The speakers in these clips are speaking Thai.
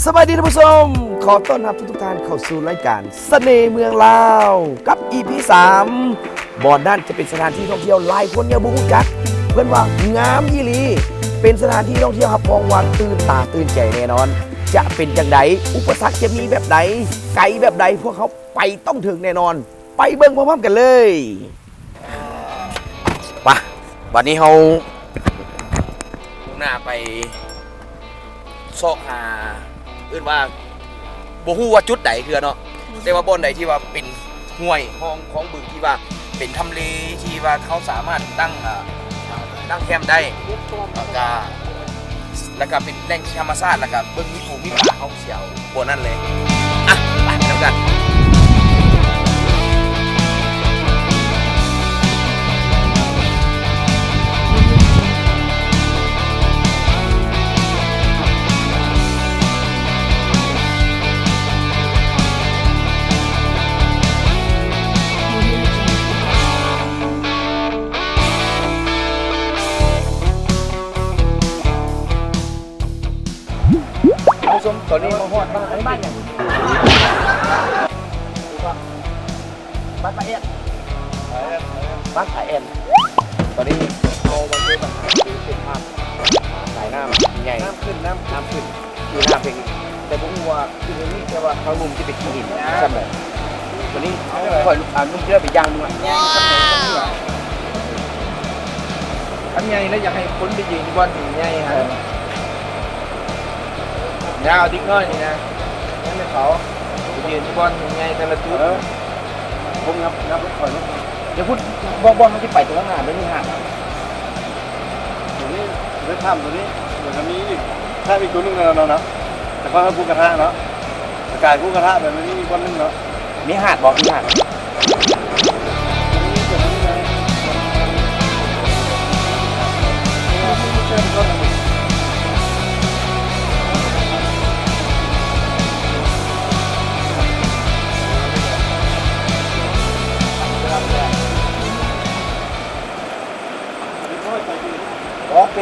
สวัสดีท่านผู้ชม ขอต้อนรับทุกๆท่านเข้าสู่รายการเสน่ห์เมืองลาว กับ EP 3บ่อนนั่นจะเป็นสถานที่ท่องเที่ยวหลายคนยังบุกจัก เพื่อนว่างามยี่หลี เป็นสถานที่ท่องเที่ยวครับพองวันตื่นตาตื่นใจแน่นอน จะเป็นอย่างไรอุปสรรคจะมีแบบไหนไกลแบบใดพวกเขาไปต้องถึงแน่นอน ไปเบิ่งพร้อมๆกันเลยปะวันนี้เรามุ่งหน้าไปโซอกหา อื่นว่าบ่ฮู้ว่าจุดใดคือเนาะแต่ว่าบอนใดที่ว่าเป็นห้วยห้องของบึงที่ว่าเป็นทำเลที่ว่าเขาสามารถตั้งอ่าตั้งแคมป์ได้แล้วก็แล้วก็เป็นแหล่งธรรมชาติแล้วก็เบิ่งมีภูมิป่าเขาเสียวบนนั่นเลยอะไปแล้วกัน ชมตอนนี้มาฮอดบ้านอันนี้บ้านอย่างบ้านปลาเอ็นบ้านปลาเอ็นตอนนี้เรามาดูปัญหาคือเป็นภาพสายน้ำใหญ่น้ำขึ้นน้ำน้ำขึ้นคือน้ำเป็นแต่ผมว่าคือตรงนี้แค่ว่าเขามุมที่เป็นขี้หินใช่ไหมวันนี้คอยอ่านุ่มเชื่อไปย่างด้วยทำไงแล้วอยากให้คนไปยืนบอลถึงไงฮะยาวดิ้งน้อยนี่นะนั่นให้เขาไปยืนบอลถึงไงแต่ละ จุดผมงับงับรถคอยรถเดี๋ยวพูดบอลบอลมันที่ไปตรงนั้นไม่มีห่างตัวนี้เลือดถ้ำตัวนี้เดี๋ยวจะมีอีกถ้าอีกตัวหนึงเนาะเนาะแต่ก็ให้ผู้กระทะเนาะอากาศผู้กระทะแบบนี้มีคนหนึงเนาะมีหาดบอกมีหาด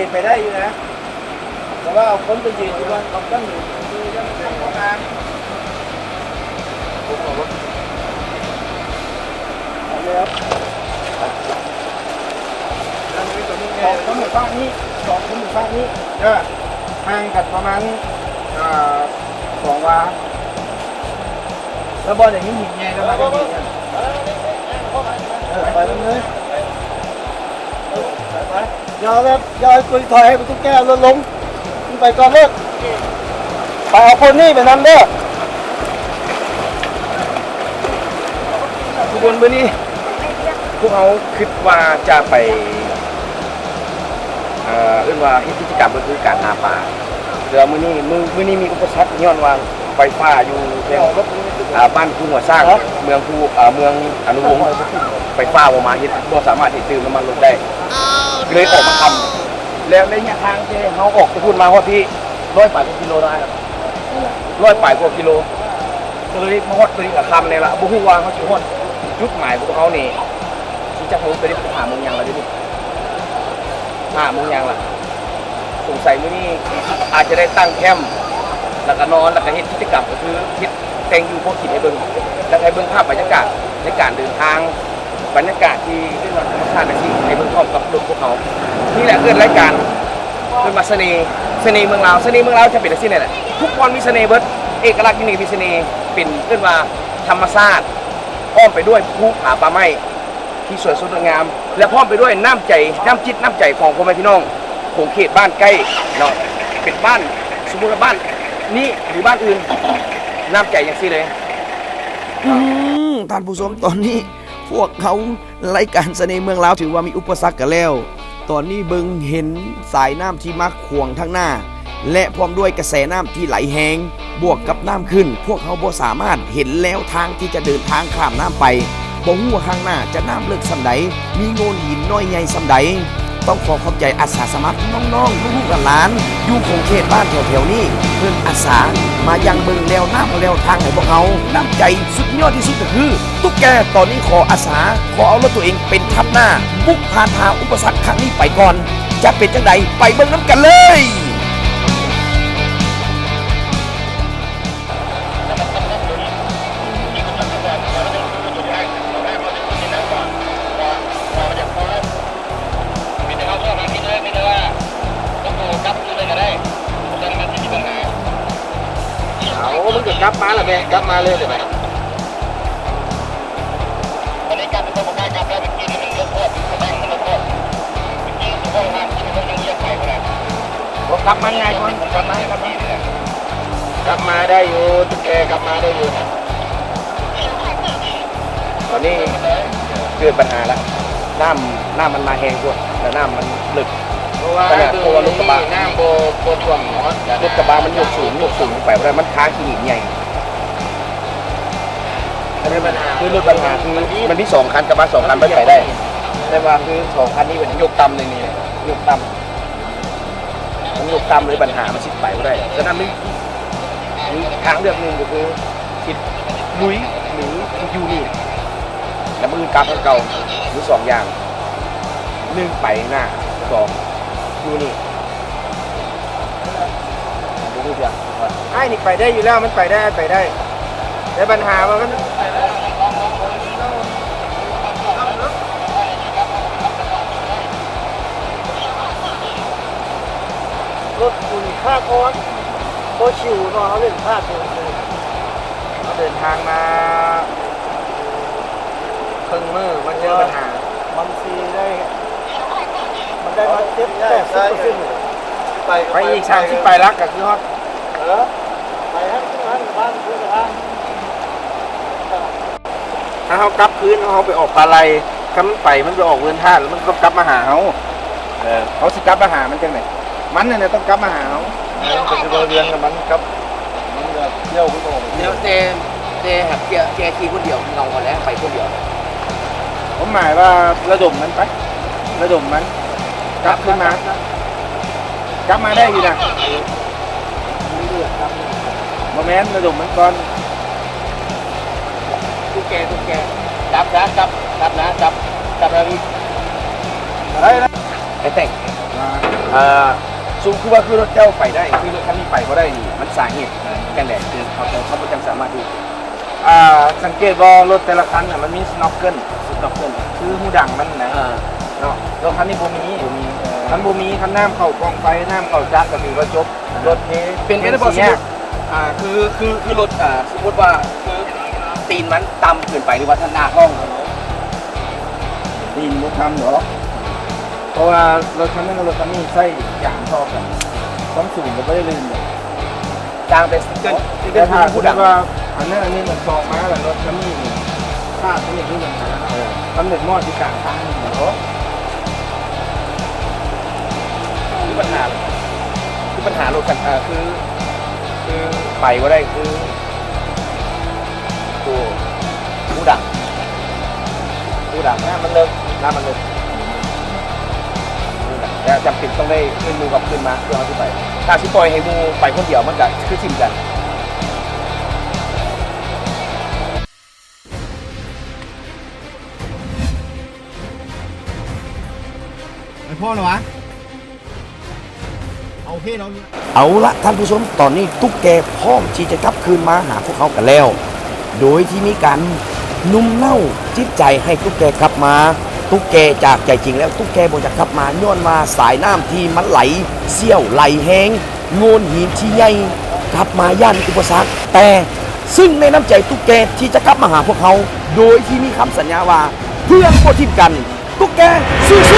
ลี่ยนไปได้อยู่นะ แต่ว่าเอาคนไปยืนที่บอลเขาตั้งอยู่คือยังไม่ได้ของงานเอาเลยครับนั่นนี่ตัวนี้ไงสองหมู่บ้านนี้สองคนหมู่บ้านนี้เออห่างกันประมาณสองวาแล้วบอลอย่างนี้หินไงแล้วมาก็หินกันเออไปตรงนี้ไป ยาวแบบยาวตัวถอยให้ประตูแก้วลดลงขึ้นไปก่อนเลิกไปเอาคนนี่ไปนั่นเด้อทุกคนมื้อนี้พวกเขาคิดว่าจะไปเอ่อเอื้นว่าเฮ็ดกิจกรรมก็คือการหาปลาเดี๋ยวมื้อนี้มื้อมื้อนี้มีอุปสรรคย้อนวางไฟฟ้าอยู่แถวอ่าบ้านภูหัวสร้างเมืองภูอ่าเมืองอนุวงศ์ไฟฟ้าบ่มาเฮ็ดบ่สามารถที่ตื่นน้ำมันลงได้ เลยออกมาทำแล้วในระยทางที่เฮาออกไปพูดมาว่าพี่ร้อยปลายกว่ากิโลได้ครับร้อยปลายกว่ากิโลก็เลยมาฮอดตัวนี้กับคำเนี่ยละบ่ฮู้ว่าเขาสิฮอดจุดหมายของเขานี่ที่จะโพสต์ไปได้หาโมงยังละดิหาโมงยังละสงสัยมื้อนี้อาจจะได้ตั้งแคมป์แล้วก็นอนแล้วก็เฮ็ดกิจกรรมก็คือเฮ็ดแต่งอยู่พวกกินให้เบิ่งแล้วให้เบิ่งภาพบรรยากาศในการเดินทางบรรยากาศที่เรื่องธรรมชาติในที่ให้เบิ่งพร้อมกับ รถพวกเขานี่แหละเกิดรายการเกิดมาเสน่ห์เสน่ห์เมืองลาวเสน่ห์เมืองลาวจะเป็นอะไรนี่แหละทุกวันมีเสน่ห์เบิร์ดเอกลักษณ์ที่นี่มีเสน่ห์เป็นเกิดว่าธรรมชาติอ้อมไปด้วยภูผาป่าไม้ที่สวยสดงาม และพร้อมไปด้วยน้ำใจน้ำจิตน้ำใจของพ่อแม่พี่น้องของเขตบ้านใกล้เนาะเป็นบ้านสมมติว่าบ้านนี้หรือบ้านอื่นน้ำใจอย่างซี่เลยอืมท่านผู้ชมตอนนี้ พวกเขารายการเสน่ห์เมืองลาวถือว่ามีอุปสรรคกันแล้ว ตอนนี้เบิงเห็นสายน้ำที่มักขวงทั้งหน้า และพร้อมด้วยกระแสน้ำที่ไหลแหงบวกกับน้ำขึ้น พวกเขาบ่สามารถเห็นแล้วทางที่จะเดินทางข้ามน้ำไปบ่หัวข้างหน้าจะน้ำเลิกสำใดมีโงนหินน้อยใหญ่สำใด ต้องขอขอบใจอาสาสมัครน้องๆลูกๆหลานอยู่คงเขตบ้านแถวๆนี้เพื่อนอาสามายังเมืองแล้วน้ำแล้วทางให้พวกเขาน้ำใจสุดยอดที่สุดก็คือ ตุ๊กแกตอนนี้ขออาสา ขอเอารถตัวเองเป็นทับหน้าบุกผ่านทาอุปสรรคครั้งนี้ไปก่อน จะเป็นจังใดไปเบิ่งน้ำกันเลย มึงจะกลับมาแล้วแม่กลับมาเลยเลยไหมผมกลับมาไงก่อนกลับมากลับมากลับมาได้อยู่ตุ๊กแกกลับมาได้อยู่ตอนนี้เกิดปัญหาแล้วน้ำน้ำมันมาแห้งกว่าแต่น้ำมันลึก เพราะว่าขนาดตัวรถกระบะน้ำโบโบท่วมเนาะรถกระบะมันยกสูงยกสูงไปเพราะมันค้างขี้หินใหญ่อันนี้ปัญหาคือรถปัญหาคือมันที่สองคันกระบะสองคันไม่ไปได้แต่ว่าคือสองคันนี้มันยกต่ำเลยนี่ยกต่ำมันยกต่ำเลยปัญหามันชิดไปไม่ได้ฉะนั้นมันมีทางเลือกหนึ่งก็คือคิดลุยหรืออยู่นี่แล้วมือกลับเก่าหรือสองอย่างหนึ่งไปหน้าสอง อยู่นี่ดูดูเถอะไอ้นี่ไปได้อยู่แล้วมันไปได้ไปได้แต่ปัญหาว่ามันรถคุณค่าคอนโคชิวเนาะเขาเล่นค่าตัวเลยเขาเดินทางมาครึ่งมือมันเจอปัญหามันซีได้ มันได้มาเจ็ดแปดสิบเปอร์เซ็นต์ไปอีกสามสิบไปรักก็คือฮอตเออไปให้ทุกท่านบ้านทุกท่านถ้าเขากลับคืนเขาไปออกปลาไหลคำมันไปมันไปออกเรือนท่าแล้วมันก็กลับมาหาเขาเออเขาสิกลับมาหามันจังไหนมันเนี่ยต้องกลับมาหาเขาเป็นเรือเรือนกับมันกลับมันก็เที่ยวขึ้นโตเดี๋ยวเจเจหักเกียร์แกขี่คนเดียวเงากันแล้วไปคนเดียวผมหมายว่าระดมมันไประดมมัน กลับขึ้นมากลับมาได้อยู่นะโมเมนต์ระดมมันก่อนตุ๊กแกตุ๊กแกจับนะจับจับนะจับจับแล้วนี่อะไรนะไอ้แต่งเอ่อซูคือว่าคือรถเจ้าไปได้คือรถคันนี้ไปก็ได้นี่มันสาเหตุกันแหละคือเขาเขาไม่จำสามารถดูอ่าสังเกตว่ารถแต่ละคันน่ะมันมีสโนว์เกิลสโนว์เกิลคือหูดังมันนะอ่าเนาะรถคันนี้บ่มี คันบ่มีคันน้ำเข้ากองไฟน้ำเข้าจักรก็ถือว่าจบรถนี้เป็นไปได้บ่สมสี่มแยติอ่าคือคือคือรถอ่าสมมติว่าคือตีนมันต่ำเกินไปหรือว่าท่านหน้าห้องตีนบ่ทำเหรอเพราะว่ารถคันนั้นกับรถคันนี้ใส่ยางชอบกันความสูงก็ไม่ได้ลืมเลยจางเป็นเกินเกิแต่นถ้าผู้พูดดังว่าอันนั้นอันนี้มันซองมาแล้วรถคันนี้นี่ค่าตัวนี้คือปัญหาตำแหน่งหม้อที่กลางทางนี่เหรอคือ คือปัญหารถกันอ่าคือ คือไปก็ได้คือตัวผู้ดังผู้ดังหน้ามันเลิกหน้ามันเลยแต่จำเป็นต้องได้ขึ้นมูกับขึ้นมาเพื่อเอาที่ไป ถ้าชิปล่อยให้มูไปคนเดียวมันก็คือทิมกันไม่พ่อเหรอวะ เอาเพ่เราเอาละท่านผู้ชมตอนนี้ตุ๊กแกพร้อมที่จะกลับคืนมาหาพวกเขากันแล้ว โดยที่มีการนุ่มเน่าจิตใจให้ตุ๊กแกกลับมา ตุ๊กแกจากใจจริงแล้วตุ๊กแกบอกจะกลับมาย้อนว่าสายน้ำที่มันไหลเสี้ยวไหลแห้งโงนหินที่ใหญ่กลับมาย่านอุปสรรคแต่ซึ่งในน้ำใจตุ๊กแกที่จะกลับมาหาพวกเขา โดยที่มีคำสัญญาว่าเพื่อนโคทิมกัน ตุ๊กแกสู้ๆ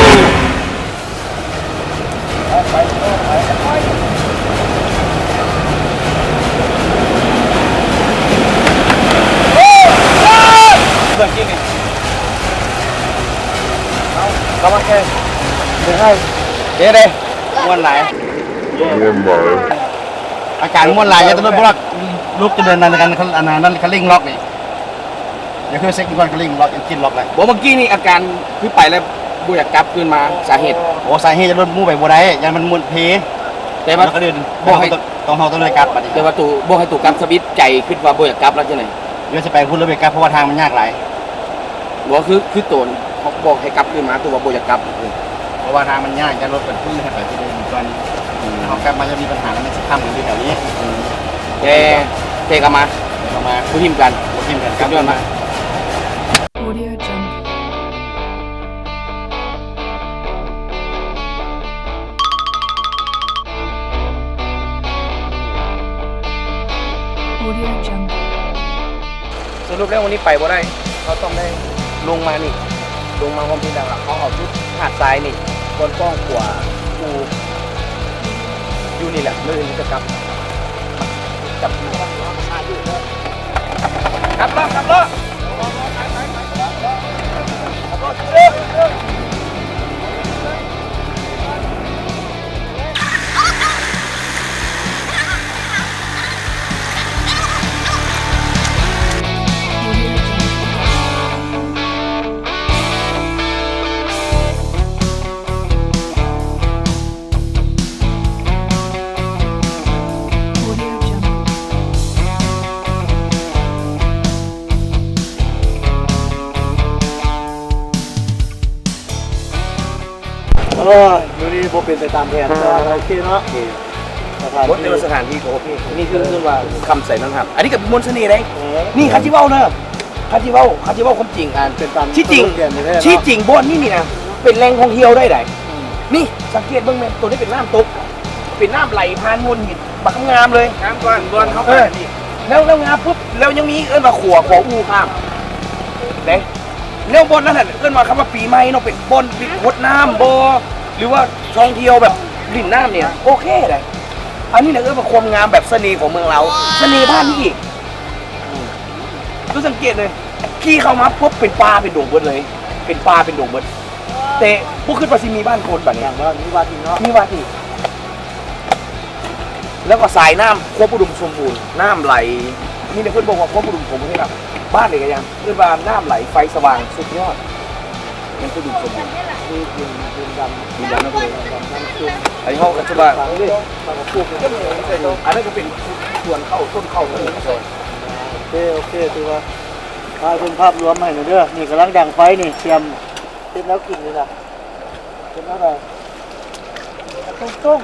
เรื่องจริงนี่ เรามาแค่ถึงให้เดี๋ยวเลยม้วนไหลอาการม้วนลายจะต้องพวกลูกจะเดินนันกันเขาอันนั้นเขาเร่งล็อกนี่เดี๋ยวคือเซ็กก่อนเขาเร่งล็อกกินล็อกเลยบอกเมื่อกี้นี่อาการคือไปแล้วบุอยากกลับคืนมาสาเหตุโอ้สาเหตุจะรถมู่ไปบัวได้ยันมันม้วนเพแต่แต่ว่าว่าก็เดินบอกให้ต้องเขาต้องเลยกลับปฏิแต่ว่าตู่บอกให้ตู่กลับสวิตช์ใจคิดว่าบุอยากกลับแล้วจังไหนเดี๋ยวจะไปพูดเลยไปกลับเพราะว่าทางมันยากหลายบอกคือคือโตน เขาบอกให้กลับคืนมาตัวว่าบุอยากกลับเพราะว่าทางมันยากจะรถเป็นพื้นให้ไปที่เดินตอนนี้เขากลับมาจะมีปัญหาแล้วมันจะข้ามกันที่แถวนี้แต่เทกลับมาเรามาผู้ทีมกันโอเคเหมือนกกัลันบย้อนมา Audio Jungle. Audio Jungle. สรุปแล้ววันนี้ไปบ่ได้ เขาต้องได้ลงมานี่ ลงมาความพิดังเขาเอาชุดหาดทรายนี่บนป้องขวากูอยู่นี่แหละเลยนี่จะกลับกลับมือครับแล้วกลับรอบ บเป็นไปตามแผนแต่ว่าโอเคเนาะสถานบดที่เดียวสถานที่ก็โอเคนี่คือคือว่าคำใส่นั่นครับอันนี้กับมนต์เสน่ห์เลยนี่คาจิเว้าเนอะคาจิเว้าคาจิเว้าความจริงอ่านเป็นตามที่จริงที่จริงบนนี่นี่นะเป็นแหล่งท่องเที่ยวได้ไหนนี่สังเกตเบื้องแม่ตัวนี้เป็นน้ำตกเป็นน้ำไหลผ่านมวลหินบักงามเลยน้ำก้อนบนเขาเออแล้วแล้วงามปุ๊บแล้วยังมีเอิ้นมาขัวขัวอูข้ามเด้แล้วบนนั่นน่ะเอิ้นมาคำว่าปีใหม่เนาะเป็นบนปิดหดน้ำบอ รือว่าท่องเที่ยวแบบริมน้ำเนี่ย โอเคเลยอันนี้เนี่ยเอิ้นว่าความงามแบบเสน่ห์ของเมืองเราเสน่ห์บ้านนี่อีกอืมดูสังเกตเลยขี่เข้ามาปุ๊บเป็นป่าเป็นดงเบิดเลย เป็นป่าเป็นดงเบิดแต่พวกขึ้นไปสิมีบ้านคนแบบนี้อย่างว่านี่ว่าจริงเนาะมีว่าที่แล้วก็สายน้ำควบอุดมสมบูรณ์น้ำไหลนี่เนี่ยเพื่อนบอกว่าควบอุดมสมบูรณ์ที่แบบบ้านเลยกันยังเพื่อนบ้านน้ำไหลไฟสว่างสุดยอด มันอุดมสมบูรณ์คือดินดินดำดีดังนะเพื่อนดำน้ำซุปไอ้ห้องกันจะบ้าฝังดิฝังปลูกก็มีใส่ลงอันนั้นก็เป็นส่วนเข้าต้นเข้าเลยโอเคโอเคถือว่าพาเป็นภาพรวมให้หน่อยเด้อนี่กำลังดังไฟนี่เตรียมเตรียมแล้วกินนี่ล่ะเป็นอะไรตรงตรงตรง